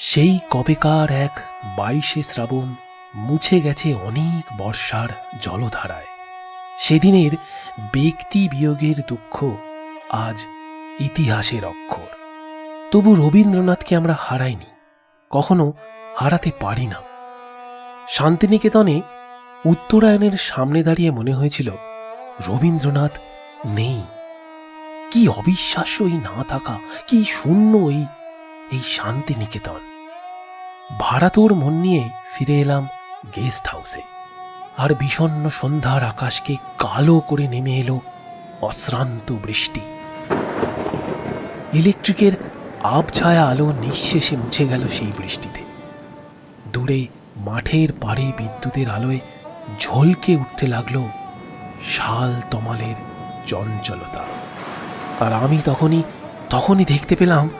সেই কবেকার এক বাইশে শ্রাবণ মুছে গেছে অনেক বর্ষার জলধারায়। সেদিনের ব্যক্তি বিয়োগের দুঃখ আজ ইতিহাসের অক্ষর। তবু রবীন্দ্রনাথকে আমরা হারাইনি, কখনো হারাতে পারি না। শান্তিনিকেতনে উত্তরায়ণের সামনে দাঁড়িয়ে মনে হয়েছিল, রবীন্দ্রনাথ নেই। কি অবিশ্বাস্য এই না থাকা, কি শূন্য এই এই শান্তিনিকেতন। ভাড়াতোর মন নিয়ে ফিরে এলাম গেস্ট হাউসে। আর বিষণ্ণ সন্ধ্যার আকাশকে কালো করে নেমে এলো অশ্রান্ত বৃষ্টি। ইলেকট্রিকের আবছায়া আলো নিঃশেষে মুছে গেল সেই বৃষ্টিতে। দূরে মাঠের পাড়ে বিদ্যুতের আলোয় ঝলকে উঠতে লাগল শাল তমালের চঞ্চলতা। আর আমি তখনই তখনই দেখতে পেলাম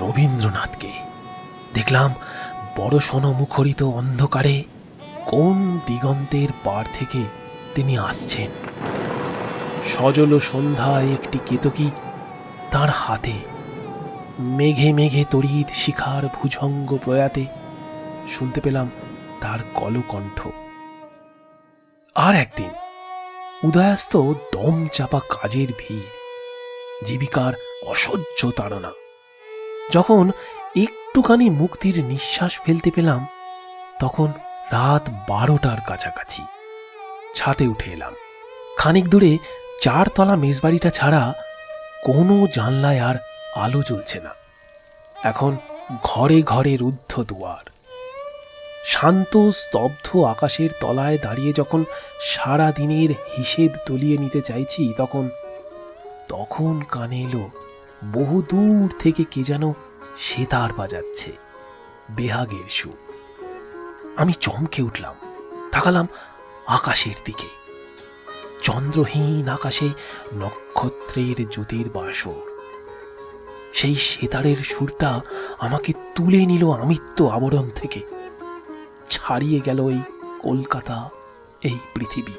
রবীন্দ্রনাথকে। দেখলাম বড় মুখরিত অন্ধকারে কোন দিগন্তের পার থেকে তিনি আসছেন? সজল সন্ধ্যায় একটি কেতকী তার হাতে মেঘে মেঘে তড়িৎ শিখার ভুজঙ্গ প্রয়াতে শুনতে পেলাম তার কলকণ্ঠ। আর একদিন উদয়াস্ত দম চাপা কাজের ভিড়, জীবিকার অসহ্য তাড়না। যখন একটুখানি মুক্তির নিঃশ্বাস ফেলতে পেলাম, তখন রাত বারোটার কাছাকাছি। ছাতে উঠে এলাম। খানিক দূরে চারতলা মেজবাড়িটা ছাড়া কোনো জানলায় আর আলো জ্বলছে না। এখন ঘরে ঘরে রুদ্ধ দুয়ার। শান্ত, স্তব্ধ আকাশের তলায় দাঁড়িয়ে যখন সারা দিনের হিসেব তলিয়ে নিতে চাইছি, তখন তখন কানে এলো বহু দূর থেকে কে যেন সেতার বাজাচ্ছে। বেহাগের সুর। আমি চমকে উঠলাম, তাকালাম আকাশের দিকে। চন্দ্রহীন আকাশে নক্ষত্রের জ্যোতির বাসর। সেই সেতারের সুরটা আমাকে তুলে নিল আমিত্ব আবরণ থেকে। ছাড়িয়ে গেল এই কলকাতা, এই পৃথিবী।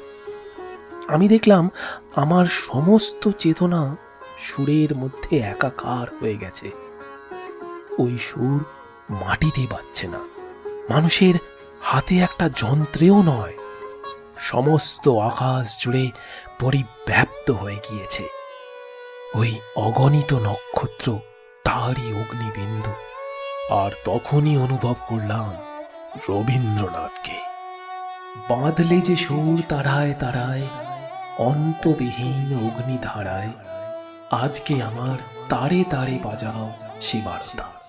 আমি দেখলাম আমার সমস্ত চেতনা সুরের মধ্যে একাকার হয়ে গেছে। ওই সুর মাটিতে বাজছে না। মানুষের হাতে একটা যন্ত্রেও নয়। সমস্ত আকাশ জুড়ে পরিব্যাপ্ত হয়ে গিয়েছে। ওই অগণিত নক্ষত্র, তারই অগ্নিবিন্দু। আর তখনই অনুভব করলাম রবীন্দ্রনাথকে। বাঁধলে যে সুর তারায় তারায়, অন্তবিহীন অগ্নিধারায়, আজকে আমার তারে তারে বাজাও সে বার্তা